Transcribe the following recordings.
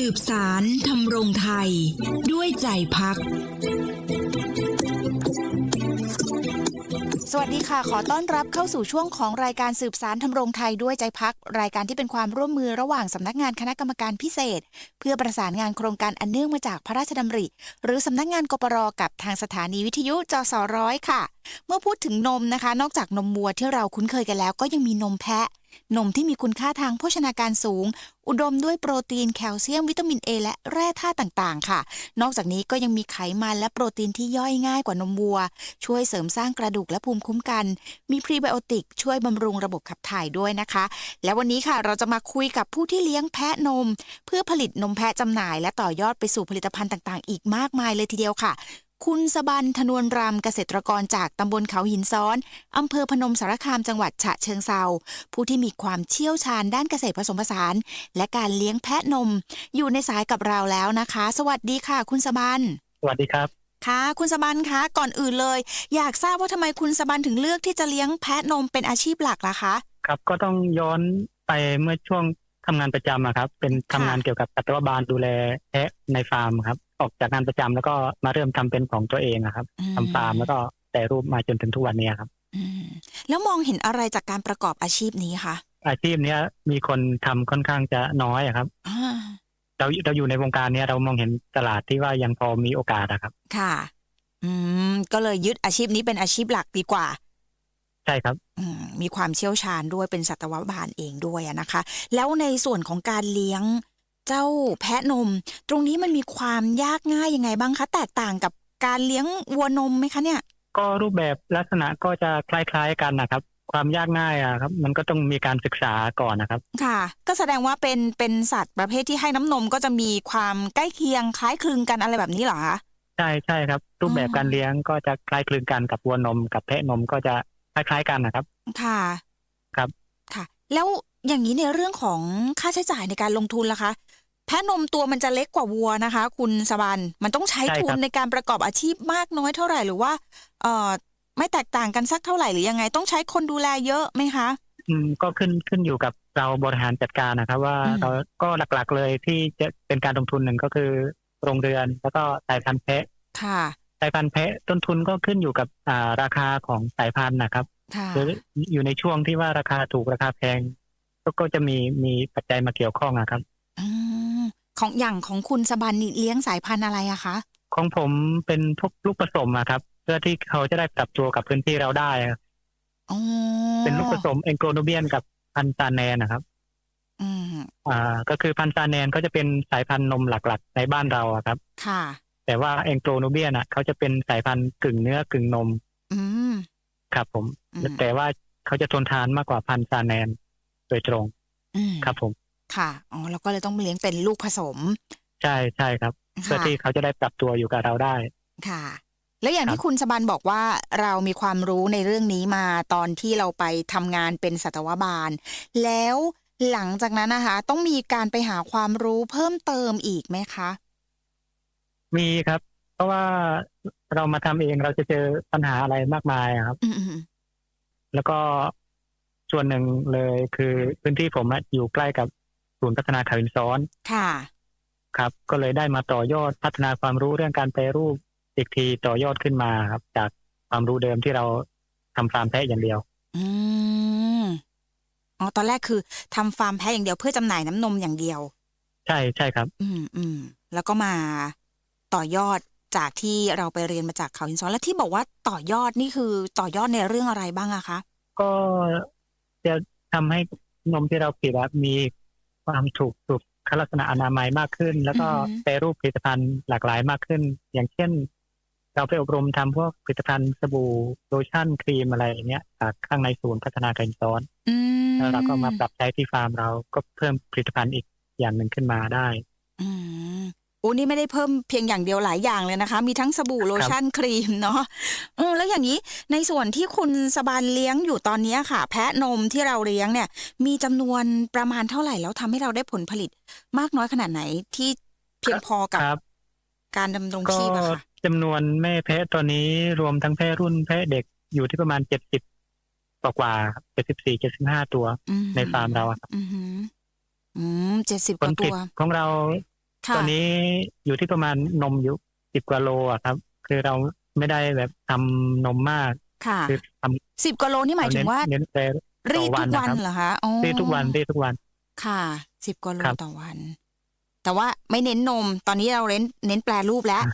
สืบสารทำรงไทย ด้วยใจพัก สวัสดีค่ะ ขอต้อนรับเข้าสู่ช่วงของรายการสืบสารทำรงไทยด้วยใจพัก รายการที่เป็นความร่วมมือระหว่างสำนักงานคณะกรรมการพิเศษ เพื่อประสานงานโครงการอันเนื่องมาจากพระราชดำริ หรือสำนักงานกปรกับทางสถานีวิทยุจสร้อยค่ะ เมื่อพูดถึงนมนะคะ นอกจากนมวัวที่เราคุ้นเคยกันแล้ว ก็ยังมีนมแพะ นมที่มีคุณค่าทางโภชนาการสูง อุดมด้วยโปรตีนแคลเซียมวิตามิน A และแร่ธาตุต่างๆ ค่ะ นอกจากนี้ก็ยังมีไขมันและโปรตีนที่ย่อยง่ายกว่านมวัว ช่วยเสริมสร้างกระดูกและภูมิคุ้มกัน มีพรีไบโอติกช่วยบำรุงระบบขับถ่ายด้วยนะคะ และวันนี้ค่ะเราจะมาคุยกับผู้ที่เลี้ยงแพะนม เพื่อผลิตนมแพะจำหน่าย และต่อยอดไปสู่ผลิตภัณฑ์ต่างๆ อีกมากมายเลยทีเดียวค่ะ คุณสบันธนวนรำเกษตรกรจากตำบลเขาหินซ้อนอำเภอพนมสารคามจังหวัดฉะเชิงเซาผู้ที่มีความเชี่ยวชาญด้านเกษตรผสมผสาน และการเลี้ยงแพะนม อยู่ในสายกับเราแล้วนะคะ สวัสดีค่ะ คุณสบันสวัสดีครับค่ะ คุณสบันคะก่อนอื่นเลย อยากทราบว่าทำไมคุณสบันถึงเลือกที่จะเลี้ยงแพะนมเป็นอาชีพหลักล่ะคะ ครับก็ต้องย้อนไปเมื่อช่วงทำงานประจำอะครับ เป็นทำงานเกี่ยวกับสัตวบาลดูแลแพะในฟาร์มครับ ออกจากงานประจำแล้วก็มาเริ่มทำเป็นของตัวเองอะครับอืมทำฟาร์มแล้วก็แต่รูปมาจนถึงทุกวันนี้ครับอืมแล้วมองเห็นอะไรจากการประกอบอาชีพนี้คะอาชีพเนี้ยมีคนทำค่อนข้างจะน้อยอะครับอ่าเราเราอยู่ในวงการเนี้ยเรามองเห็นตลาดที่ว่ายังพอมีโอกาสอะครับ ค่ะ อืมก็เลยยึดอาชีพนี้เป็นอาชีพหลักดีกว่า ใช่ครับอืมมีความเชี่ยวชาญด้วยเป็นสัตวบาลเองด้วยอะนะคะ แล้วในส่วนของการเลี้ยง เจ้าแพะนม ตรงนี้มันมีความยากง่ายยังไงบ้างคะ แตกต่างกับการเลี้ยงวัวนมไหมคะเนี่ย ก็รูปแบบลักษณะก็จะคล้าย ๆกันนะครับ ความยากง่ายอะครับ มันก็ต้องมีการศึกษาก่อนนะครับ ค่ะ ก็แสดงว่าเป็นเป็นสัตว์ประเภทที่ให้น้ำนมก็จะมีความใกล้เคียงคล้ายคลึงกันอะไรแบบนี้เหรอคะใช่ใช่ครับ รูปแบบอ๋อการเลี้ยงก็จะคล้ายคลึงกันกับวัวนม กับแพะนมก็จะคล้ายๆกันนะครับ ค่ะ ครับ ค่ะ แล้วอย่างนี้ในเรื่องของค่าใช้จ่ายในการลงทุนล่ะคะ แพะนมตัวมันจะเล็กกว่าวัวนะคะ คุณสบันมันต้องใช้ใช่ทุครันบในการประกอบอาชีพมากน้อยเท่าไหร่หรือว่าเอ่อไม่แตกต่างกันสักเท่าไหร่หรือยังไง ต้องใช้คนดูแลเยอะไหมคะ อืมก็ขึ้นขึ้นอยู่กับเราบริหารจัดการนะครับ ว่าอืม เราก็หลักๆเลยที่จะเป็นการลงทุนหนึ่งก็คือโรงเรือน แล้วก็สายพันธุ์แพะค่ะ สายพันธุ์แพะต้นทุนก็ขึ้นอยู่กับอ่าราคาของสายพันธุ์นะครับค่ะ หรืออยู่ในช่วงที่ว่าราคาถูกราคาแพงก็ก็จะมีมีปัจจัยมาเกี่ยวข้องนะครับอืม ของอย่างของคุณสบันนี่เลี้ยงสายพันธุ์อะไรอะคะของผมเป็นพวกลูกผสมอะครับ เพื่อที่เขาจะได้ปรับตัวกับพื้นที่เราได้อะอ๋อเป็นลูกผสมเอนโกรโนเบียนกับพันธุ์ซาแนนนะครับ อืมอ่า ก็คือพันธุ์ซาแนนก็จะเป็นสายพันธุ์นมหลักๆ ในบ้านเราอะครับ ค่ะ แต่ว่าเอนโกรโนเบียนอะเขาจะเป็นสายพันธุ์กึ่งเนื้อกึ่งนม อืม ครับ ผม อืม แต่ว่าเขาจะทนทานมากกว่าพันธุ์ซาแนนโดยตรง อืม ครับผม ค่ะ อ๋อ แล้วก็เลยต้องเลี้ยงเป็นลูกผสม ใช่ใช่ครับ เพื่อค่ะที่เขาจะได้ปรับตัวอยู่กับเราได้ ค่ะ แล้วอย่างครับที่คุณสบันบอกว่าเรามีความรู้ในเรื่องนี้มาตอนที่เราไปทำงานเป็นสัตวบาล แล้วหลังจากนั้นนะคะ ต้องมีการไปหาความรู้เพิ่มเติมอีกไหมคะ มีครับ เพราะว่าเรามาทำเองเราจะเจอปัญหาอะไรมากมายอะครับอืมอืมแล้วก็ส่วนหนึ่งเลยคือพื้นที่ผมอะอยู่ใกล้กับ ศูนย์พัฒนาขาวินซ้อนค่ะ ครับ ก็เลยได้มาต่อยอดพัฒนาความรู้เรื่องการแปรรูปอีกทีต่อยอดขึ้นมาครับ จากความรู้เดิมที่เราทำฟาร์มแพะอย่างเดียว อืมอ๋อตอนแรกคือทำฟาร์มแพะอย่างเดียวเพื่อจำหน่ายน้ำนมอย่างเดียว ใช่ใช่ครับ อืมอืมแล้วก็มาต่อยอดจากที่เราไปเรียนมาจากเขาหินซ้อนแล้วที่บอกว่าต่อยอดนี่คือต่อยอดในเรื่องอะไรบ้างอะคะ ก็จะทำให้นมที่เราผลิตอะมี ความถูกสุขลักษณะอนามัยมากขึ้น แล้วก็อือฮึแปรรูปผลิตภัณฑ์หลากหลายมากขึ้น อย่างเช่น เราไปอบรมทำพวกผลิตภัณฑ์สบู่โลชั่นครีมอะไรอย่างเงี้ยจากข้างในศูนย์พัฒนาการซ้อนอืมแล้วเราก็มาปรับใช้ที่ฟาร์มเราก็เพิ่มผลิตภัณฑ์อีกอย่างหนึ่งขึ้นมาได้อืม โอ้นี่ไม่ได้เพิ่มเพียงอย่างเดียวหลายอย่างเลยนะคะ มีทั้งสบู่โลชั่นครีมเนาะอืมแล้วอย่างนี้ในส่วนที่คุณสบานเลี้ยงอยู่ตอนนี้ค่ะ แพะนมที่เราเลี้ยงเนี่ย มีจำนวนประมาณเท่าไหร่แล้วทำให้เราได้ผลผลิต มากน้อยขนาดไหนที่เพียงพอกับครับการดำรงก็ชีพอะค่ะจำนวนแม่แพะตอนนี้รวมทั้งแพะรุ่นแพะเด็กอยู่ที่ประมาณเจ็ดสิบกว่าเจ็ดสิบสี่เจ็ดสิบห้าตัวอืมในฟาร์มเราอะครับอือหืออืมเจ็ดสิบผกลว่าผลิตัตวของเราค่ะ ตอนนี้อยู่ที่ประมาณนมอยู่สิบกว่าโลอะครับ คือเราไม่ได้แบบทำนมมากค่ะคือทำสิบกิโลนี่หมายถึงว่าเน้นแต่รีดทุกต่อวันวันนะครับเหรอคะอ๋อรีดทุกวันรีดทุกวัน ค่ะสิบกิโลครับต่อวัน แต่ว่าไม่เน้นนม ตอนนี้เราเน้นเน้นแปลรูปแล้ว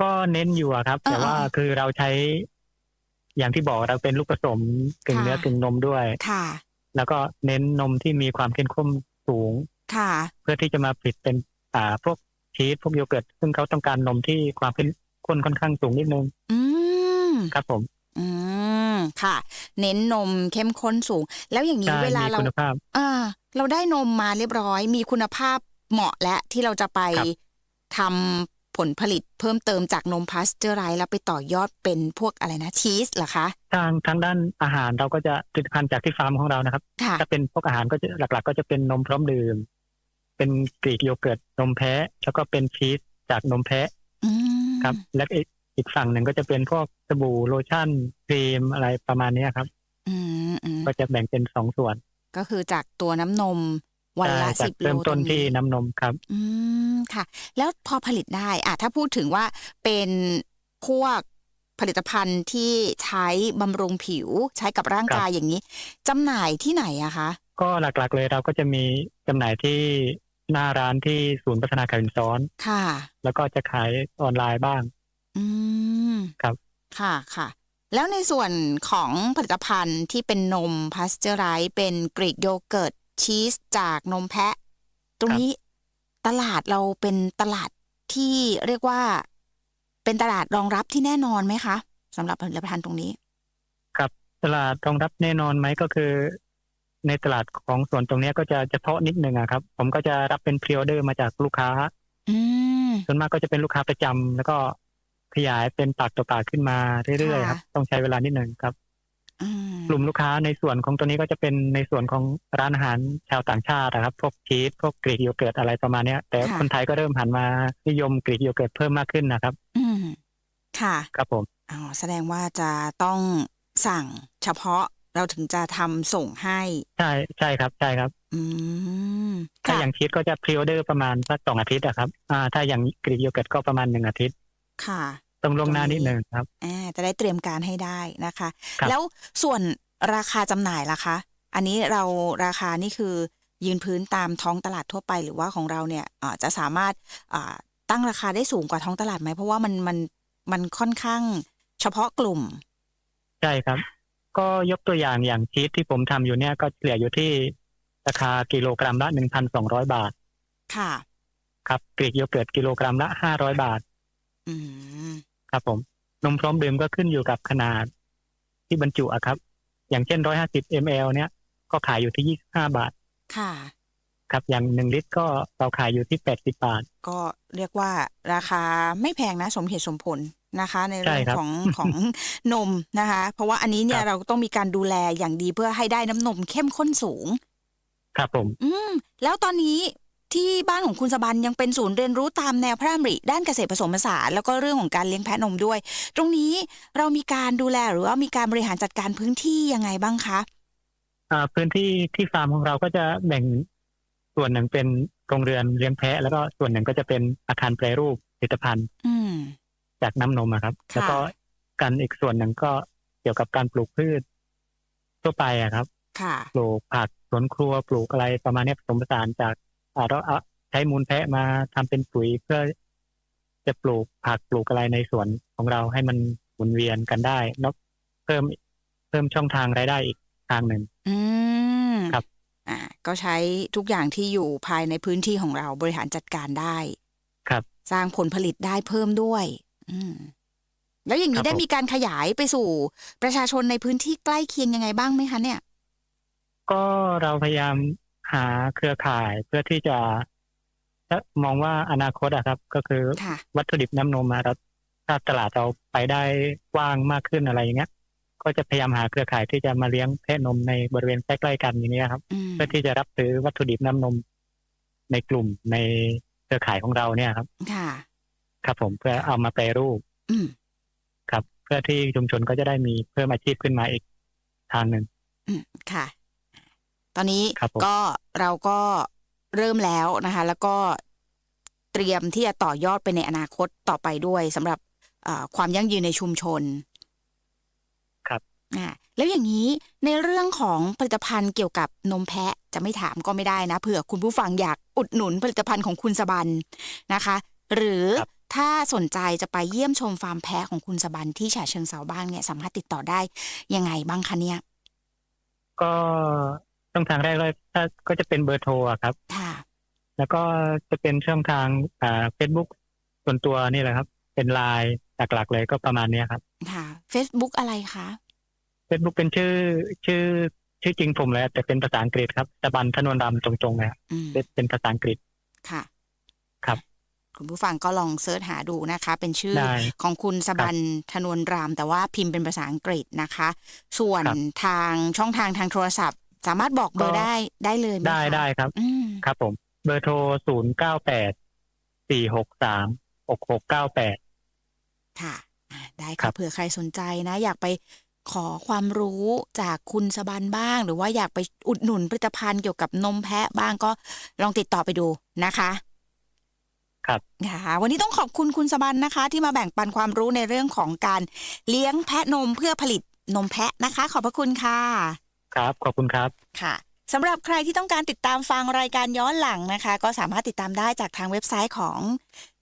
ก็เน้นอยู่อะครับ แต่ว่าอ่าๆคือเราใช้ อย่างที่บอกเราเป็นลูกผสมกึ่งค่ะเนื้อกึ่งนมด้วยค่ะ แล้วก็เน้นนมที่มีความเข้มข้นสูง ค่ะ เพื่อที่จะมาผลิตเป็น อ่าพวกชีสพวกโยเกิร์ตซึ่งเขาต้องการนมที่ความเข้มข้นค่อนข้างสูงนิดนึงอืมครับผม อืมค่ะ เน้นนมเข้มข้นสูง แล้วอย่างนี้ใช่เวลามีเราคุณภาพ อ่าเราได้นมมาเรียบร้อย มีคุณภาพเหมาะและที่เราจะไปครับ ทำผลผลิตเพิ่มเติมจากนมพาสเจอร์ไรส์แล้วไปต่อยอดเป็นพวกอะไรนะชีสเหรอคะ ทางทางด้านอาหารเราก็จะผลิตภัณฑ์จากที่ฟาร์มของเรานะครับ ค่ะ ถ้าเป็นพวกอาหารก็จะหลัก ๆ ก็จะเป็นนมพร้อมดื่ม เป็นกรีกโยเกิร์ตนมแพะ แล้วก็เป็นชีสจากนมแพะอืมครับ และอีกอีกฝั่งหนึ่งก็จะเป็นพวกสบู่โลชั่นครีมอะไรประมาณเนี้ยครับอืมอืมก็จะแบ่งเป็นสองส่วน ก็คือจากตัวน้ำนมวันละจาสิกบโลเริ่มต้นตรงที่น้ำนมครับ อืมค่ะ แล้วพอผลิตได้อะถ้าพูดถึงว่าเป็นพวกผลิตภัณฑ์ที่ใช้บำรุงผิวใช้กับร่างกายอย่างนี้จำหน่ายที่ไหนอะคะ ก็หลักๆเลยเราก็จะมีจำหน่ายที่ หน้าร้านที่ศูนย์พัฒนาการหินซ้อน ค่ะ แล้วก็จะขายออนไลน์บ้าง อืม ครับ ค่ะค่ะ แล้วในส่วนของผลิตภัณฑ์ที่เป็นนมพาสเจอร์ไรส์เป็นกรีกโยเกิร์ตชีสจากนมแพะ ตรงนี้ตลาดเราเป็นตลาดที่เรียกว่า เป็นตลาดรองรับที่แน่นอนไหมคะสำหรับผลิตภัณฑ์ตรงนี้ ครับ ตลาดรองรับแน่นอนไหมก็คือ ในตลาดของส่วนตรงเนี้ยก็จะเฉพาะนิดนึงอะครับ ผมก็จะรับเป็นพรีออเดอร์มาจากลูกค้าอืมส่วนมากก็จะเป็นลูกค้าประจำแล้วก็ขยายเป็นปากต่อปากขึ้นมาเรื่อยๆครับค่ะต้องใช้เวลานิดหนึ่งครับอืมกลุ่มลูกค้าในส่วนของตัวนี้ก็จะเป็นในส่วนของร้านอาหารชาวต่างชาตินะครับ พวกชีสพวกกรีกโยเกิร์ตอะไรประมาณเนี้ย แต่คนไทยก็เริ่มหันมานิยมกรีกโยเกิร์ตเพิ่มมากขึ้นนะครับ อืมค่ะ ครับผมอ๋อแสดงว่าจะต้องสั่งเฉพาะ เราถึงจะทำส่งให้ใช่ใช่ครับใช่ครับ อืมถ้าค่ะอย่างชีสก็จะพรีออเดอร์ประมาณสักสองอาทิตย์อะครับ อ่า ถ้าอย่างกรีกโยเกิร์ตก็ประมาณหนึ่งอาทิตย์ ค่ะต้องล่วงหน้านิดหนึ่งครับอ่าจะได้เตรียมการให้ได้นะคะครับแล้วส่วนราคาจำหน่ายล่ะคะ อันนี้เราราคานี่คือยืนพื้นตามท้องตลาดทั่วไปหรือว่าของเราเนี่ยอ่าจะสามารถอ่าตั้งราคาได้สูงกว่าท้องตลาดไหมเพราะว่ามันมันมันค่อนข้างเฉพาะกลุ่ม ใช่ครับ ก็ยกตัวอย่างอย่างชีสที่ผมทำอยู่เนี่ยก็เฉลี่ยอยู่ที่ราคากิโลกรัมละหนึ่งพันสองร้อยบาท ค่ะ ครับกรีกโยเกิร์ตกิโลกรัมละห้าร้อยบาทอืมครับผม นมพร้อมดื่มก็ขึ้นอยู่กับขนาดที่บรรจุอะครับ อย่างเช่นร้อยห้าสิบมลเนี่ย ก็ขายอยู่ที่ยี่สิบห้าบาท ค่ะ ครับอย่างหนึ่งลิตรก็เราขายอยู่ที่แปดสิบาท ก็เรียกว่าราคาไม่แพงนะ สมเหตุสมผล นะคะ ในใช่เรื่องครับของของนมนะคะ เพราะว่าอันนี้เนี่คยรับเราต้องมีการดูแลอย่างดีเพื่อให้ได้น้ำนมเข้มข้นสูง ครับผม อืม แล้วตอนนี้ที่บ้านของคุณสบันยังเป็นศูนย์เรียนรู้ตามแนวพระดำริด้านเกษตรผสมผสานแล้วก็เรื่องของการเลี้ยงแพะนมด้วย ตรงนี้เรามีการดูแลหรือว่ามีการบริหารจัดการพื้นที่ยังไงบ้างคะอ่าพื้นที่ที่ฟาร์มของเราก็จะแบ่งส่วนหนึ่งเป็นโรงเรือนเลี้ยงแพะแล้วก็ส่วนหนึ่งก็จะเป็นอาคารแปรรูปผลิตภัณฑ์อืม จากน้ำนมอะครับค่ะแล้วก็กันอีกส่วนหนึ่งก็เกี่ยวกับการปลูกพืชทั่วไปอะครับค่ะปลูกผักสวนครัวปลูกอะไรประมาณเนี้ยผสมผสานจากอ่าเราเอาใช้มูลแพะมาทำเป็นปุ๋ยเพื่อจะปลูกผักปลูกอะไรในสวนของเราให้มันหมุนเวียนกันได้แล้วเพิ่มเพิ่มช่องทางรายได้อีกทางหนึ่งอืมครับ อ่า ก็ใช้ทุกอย่างที่อยู่ภายในพื้นที่ของเราบริหารจัดการได้ ครับ สร้างผลผลิตได้เพิ่มด้วยอืม แล้วอย่างคนี้รับได้ผมมีการขยายไปสู่ประชาชนในพื้นที่ใกล้เคียงยังไงบ้างไหมคะเนี่ย ก็เราพยายามหาเครือข่ายเพื่อที่จะถ้ามองว่าอนาคตอะครับ ก็คือค่ะวัตถุดิบน้ำนมอะเราถ้าตลาดเราไปได้กว้างมากขึ้นอะไรอย่างเงี้ย ก็จะพยายามหาเครือข่ายที่จะมาเลี้ยงแพะนมในบริเวณใกล้ๆกันอย่างเงี้ยครับอืมเพื่อที่จะรับซื้อวัตถุดิบน้ำนมในกลุ่มในเครือข่ายของเราเนี่ยครับ ค่ะ ครับ ผมเพื่อเอามาแปรรูปอืมครับ เพื่อที่ชุมชนก็จะได้มีเพิ่มอาชีพขึ้นมาอีกทางหนึ่งอืมค่ะ ตอนนี้ครับผมก็เราก็เริ่มแล้วนะคะ แล้วก็เตรียมที่จะต่อยอดไปในอนาคตต่อไปด้วยสำหรับเอ่อความยั่งยืนในชุมชน ครับอ่าแล้วอย่างนี้ในเรื่องของผลิตภัณฑ์เกี่ยวกับนมแพะจะไม่ถามก็ไม่ได้นะเผื่อคุณผู้ฟังอยากอุดหนุนผลิตภัณฑ์ของคุณสบันนะคะ หรือครับ ถ้าสนใจจะไปเยี่ยมชมฟาร์มแพะของคุณสบันที่ฉะเชิงเซาบ้างเนี่ยสามารถติดต่อได้ยังไงบ้างคะเนี่ย ก็ช่องทางแรกเลยถ้าก็จะเป็นเบอร์โทรอะครับ ค่ะ แล้วก็จะเป็นช่องทางอ่าเฟซบุ๊กส่วนตัวนี่แหละครับ เป็นไลน์หลักๆเลยก็ประมาณเนี้ยครับ ค่ะ Facebook อะไรคะเฟซบุ๊กเป็นชื่อชื่อชื่อจริงผมเลยแต่เป็นภาษาอังกฤษครับตะบันธนวนรำตรงๆเลยครับอืมเป็นเป็นภาษาอังกฤษ ค่ะ ครับ คุณผู้ฟังก็ลองเซิร์ชหาดูนะคะ เป็นชื่อได้ของคุณสบันธนวนราม แต่ว่าพิมพ์เป็นภาษาอังกฤษนะคะ ส่วนครับทางช่องทางทางโทรศัพท์ สามารถบอกเบอร์ก็ได้ได้เลยไหมได้คะได้ครับอืมครับผม เบอร์โทรศูนย์เก้าแปดสี่หกสามหกหกเก้าแปดค่ะอ่าได้ครัค่ะบเผื่อใครสนใจนะ อยากไปขอความรู้จากคุณสบันบ้าง หรือว่าอยากไปอุดหนุนผลิตภัณฑ์เกี่ยวกับนมแพะบ้างก็ลองติดต่อไปดูนะคะ ครับค่ะวันนี้ต้องขอบคุณคุณสบันนะคะ ที่มาแบ่งปันความรู้ในเรื่องของการเลี้ยงแพะนมเพื่อผลิตนมแพะนะคะ ขอบพระคุณค่ะ ครับ ขอบคุณครับค่ะ สำหรับใครที่ต้องการติดตามฟังรายการย้อนหลังนะคะ ก็สามารถติดตามได้จากทางเว็บไซต์ของ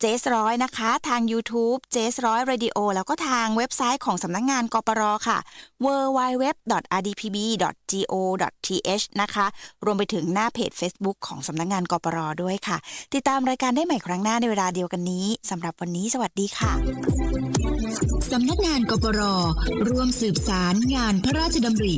เจสร้อยนะคะ ทาง YouTube เจสร้อย Radio แล้วก็ทางเว็บไซต์ของสำนักงงานกปรค่ะ www.rdpb.go.th นะคะ รวมไปถึงหน้าเพจ Facebook ของสำนักงงานกปรด้วยค่ะ ติดตามรายการได้ใหม่ครั้งหน้าในเวลาเดียวกันนี้สำหรับวันนี้สวัสดีค่ะสำนักงานกปรร่วมสืบสารงานพระราชดำริ